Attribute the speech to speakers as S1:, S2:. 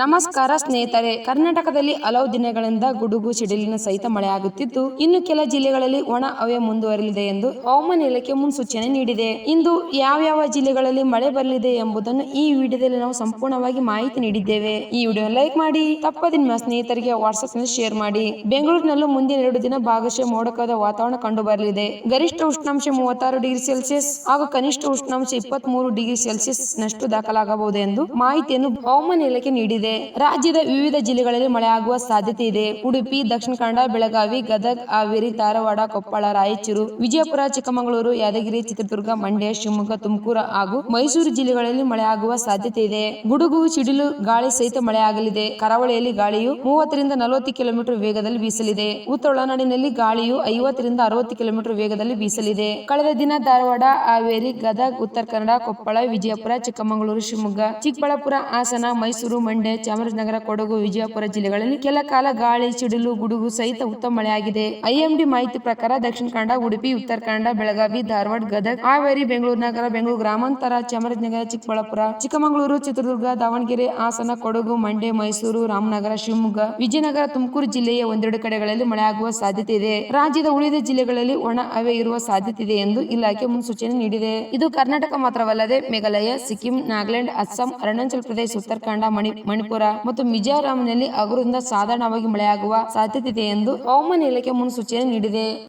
S1: ನಮಸ್ಕಾರ ಸ್ನೇಹಿತರೆ, ಕರ್ನಾಟಕದಲ್ಲಿ ಹಲವು ದಿನಗಳಿಂದ ಗುಡುಗು, ಸಿಡಿಲಿನ ಸಹಿತ ಮಳೆಯಾಗುತ್ತಿದ್ದು, ಇನ್ನು ಕೆಲ ಜಿಲ್ಲೆಗಳಲ್ಲಿ ಒಣ ಹವೆ ಮುಂದುವರಲಿದೆ ಎಂದು ಹವಾಮಾನ ಇಲಾಖೆ ಮುನ್ಸೂಚನೆ ನೀಡಿದೆ. ಇಂದು ಯಾವ್ಯಾವ ಜಿಲ್ಲೆಗಳಲ್ಲಿ ಮಳೆ ಬರಲಿದೆ ಎಂಬುದನ್ನು ಈ ವಿಡಿಯೋದಲ್ಲಿ ನಾವು ಸಂಪೂರ್ಣವಾಗಿ ಮಾಹಿತಿ ನೀಡಿದ್ದೇವೆ. ಈ ವಿಡಿಯೋ ಲೈಕ್ ಮಾಡಿ, ತಪ್ಪದೆ ನಿಮ್ಮ ಸ್ನೇಹಿತರಿಗೆ ವಾಟ್ಸ್ಆಪ್ನಲ್ಲಿ ಶೇರ್ ಮಾಡಿ. ಬೆಂಗಳೂರಿನಲ್ಲೂ ಮುಂದಿನ ಎರಡು ದಿನ ಭಾಗಶಃ ಮೋಡಕದ ವಾತಾವರಣ ಕಂಡು ಬರಲಿದೆ. ಗರಿಷ್ಠ ಉಷ್ಣಾಂಶ ಮೂವತ್ತಾರು ಡಿಗ್ರಿ ಸೆಲ್ಸಿಯಸ್ ಹಾಗೂ ಕನಿಷ್ಠ ಉಷ್ಣಾಂಶ ಇಪ್ಪತ್ತ್ ಮೂರು ಡಿಗ್ರಿ ಸೆಲ್ಸಿಯಸ್ ನಷ್ಟು ದಾಖಲಾಗಬಹುದು ಎಂದು ಮಾಹಿತಿಯನ್ನು ಹವಾಮಾನ ಇಲಾಖೆ ನೀಡಿದೆ. ರಾಜ್ಯದ ವಿವಿಧ ಜಿಲ್ಲೆಗಳಲ್ಲಿ ಮಳೆಯಾಗುವ ಸಾಧ್ಯತೆ ಇದೆ. ಉಡುಪಿ, ದಕ್ಷಿಣ ಕನ್ನಡ, ಬೆಳಗಾವಿ, ಗದಗ್, ಹಾವೇರಿ, ಧಾರವಾಡ, ಕೊಪ್ಪಳ, ರಾಯಚೂರು, ವಿಜಯಪುರ, ಚಿಕ್ಕಮಗಳೂರು, ಯಾದಗಿರಿ, ಚಿತ್ರದುರ್ಗ, ಮಂಡ್ಯ, ಶಿವಮೊಗ್ಗ, ತುಮಕೂರು ಹಾಗೂ ಮೈಸೂರು ಜಿಲ್ಲೆಗಳಲ್ಲಿ ಮಳೆಯಾಗುವ ಸಾಧ್ಯತೆ ಇದೆ. ಗುಡುಗು ಸಿಡಿಲು ಗಾಳಿ ಸಹಿತ ಮಳೆಯಾಗಲಿದೆ. ಕರಾವಳಿಯಲ್ಲಿ ಗಾಳಿಯು ಮೂವತ್ತರಿಂದ ನಲವತ್ತು ಕಿಲೋಮೀಟರ್ ವೇಗದಲ್ಲಿ ಬೀಸಲಿದೆ. ಉತ್ತರ ಒಳನಾಡಿನಲ್ಲಿ ಗಾಳಿಯು ಐವತ್ತರಿಂದ ಅರವತ್ತು ಕಿಲೋಮೀಟರ್ ವೇಗದಲ್ಲಿ ಬೀಸಲಿದೆ. ಕಳೆದ ದಿನ ಧಾರವಾಡ, ಹಾವೇರಿ, ಗದಗ್, ಉತ್ತರ ಕನ್ನಡ, ಕೊಪ್ಪಳ, ವಿಜಯಪುರ, ಚಿಕ್ಕಮಗಳೂರು, ಶಿವಮೊಗ್ಗ, ಚಿಕ್ಕಬಳ್ಳಾಪುರ, ಹಾಸನ, ಮೈಸೂರು, ಮಂಡ್ಯ ಚಾಮರಾಜನಗರ, ಕೊಡಗು, ವಿಜಯಪುರ ಜಿಲ್ಲೆಗಳಲ್ಲಿ ಕೆಲ ಕಾಲ ಗಾಳಿ, ಸಿಡಿಲು, ಗುಡುಗು ಸಹಿತ ಉತ್ತಮ ಮಳೆಯಾಗಿದೆ. ಐಎಂಡಿ ಮಾಹಿತಿ ಪ್ರಕಾರ ದಕ್ಷಿಣ ಕನ್ನಡ, ಉಡುಪಿ, ಉತ್ತರ ಕನ್ನಡ, ಬೆಳಗಾವಿ, ಧಾರವಾಡ, ಗದಗ, ಹಾವೇರಿ, ಬೆಂಗಳೂರು ನಗರ, ಬೆಂಗಳೂರು ಗ್ರಾಮಾಂತರ, ಚಾಮರಾಜನಗರ, ಚಿಕ್ಕಬಳ್ಳಾಪುರ, ಚಿಕ್ಕಮಗಳೂರು, ಚಿತ್ರದುರ್ಗ, ದಾವಣಗೆರೆ, ಹಾಸನ, ಕೊಡಗು, ಮಂಡ್ಯ, ಮೈಸೂರು, ರಾಮನಗರ, ಶಿವಮೊಗ್ಗ, ವಿಜಯನಗರ, ತುಮಕೂರು ಜಿಲ್ಲೆಯ ಒಂದೆರಡು ಕಡೆಗಳಲ್ಲಿ ಮಳೆಯಾಗುವ ಸಾಧ್ಯತೆ ಇದೆ ರಾಜ್ಯದ ಉಳಿದ ಜಿಲ್ಲೆಗಳಲ್ಲಿ ಒಣ ಹವೆ ಇರುವ ಸಾಧ್ಯತೆ ಇದೆ ಎಂದು ಇಲಾಖೆ ಮುನ್ಸೂಚನೆ ನೀಡಿದೆ. ಇದು ಕರ್ನಾಟಕ ಮಾತ್ರವಲ್ಲದೆ ಮೇಘಾಲಯ, ಸಿಕ್ಕಿಂ, ನಾಗಾಲ್ಯಾಂಡ್, ಅಸ್ಸಾಂ, ಅರುಣಾಚಲ ಪ್ರದೇಶ, ಉತ್ತರಾಖಂಡ, ಮಣಿ ಮಣಿಪುರ ಮತ್ತು ಮಿಜೋರಾಂನಲ್ಲಿ ಹಗುರದಿಂದ ಸಾಧಾರಣವಾಗಿ ಮಳೆಯಾಗುವ ಸಾಧ್ಯತೆ ಇದೆ ಎಂದು ಹವಾಮಾನ ಇಲಾಖೆ ಮುನ್ಸೂಚನೆ ನೀಡಿದೆ.